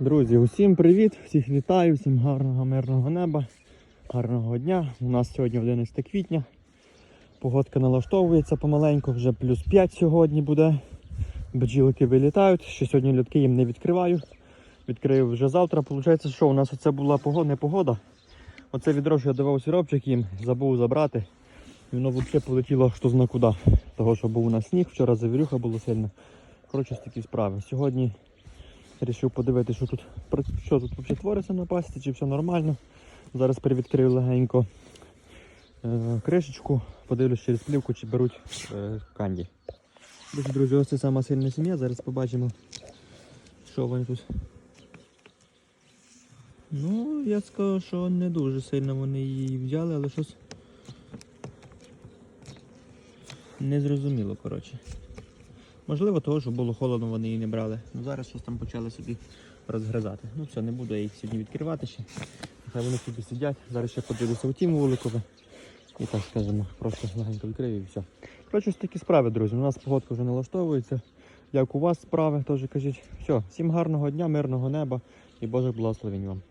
Друзі, усім привіт! Всіх вітаю, всім гарного мирного неба, гарного дня. У нас сьогодні 11 квітня. Погодка налаштовується помаленьку, вже плюс 5 сьогодні буде. Бджілки вилітають. Ще сьогодні льотки їм не відкриваю. Відкрию вже завтра. Получається, що у нас оце була погода, не погода. Оце відро, що я давав сиропчик їм, забув забрати. І воно взагалі полетіло хто зна куди. Того, що був у нас сніг, вчора завірюха було сильно. Коротше, такі справи. Сьогодні Рішив подивитися, що тут що тут взагалі твориться на пасті, чи все нормально. Зараз привідкрию легенько е, кришечку, подивлюсь через плівку, чи беруть е, канді. Друзі, друзі, ось це сама сильна сім'я. Зараз побачимо, що вони тут. Ну, я скажу, що не дуже сильно вони її взяли, але щось незрозуміло, коротше. Можливо, того, що було холодно, вони її не брали. Ну зараз щось там почали собі розгризати. Ну все, не буду я їх сьогодні відкривати ще. Нехай вони собі сидять. Зараз ще подивлюся у тім вуликове. І так скажемо, просто легенько відкрию і все. Коротше, ось такі справи, друзі. У нас погодка вже налаштовується. Як у вас справи, теж кажіть. Все, всім гарного дня, мирного неба і Божих благословень вам.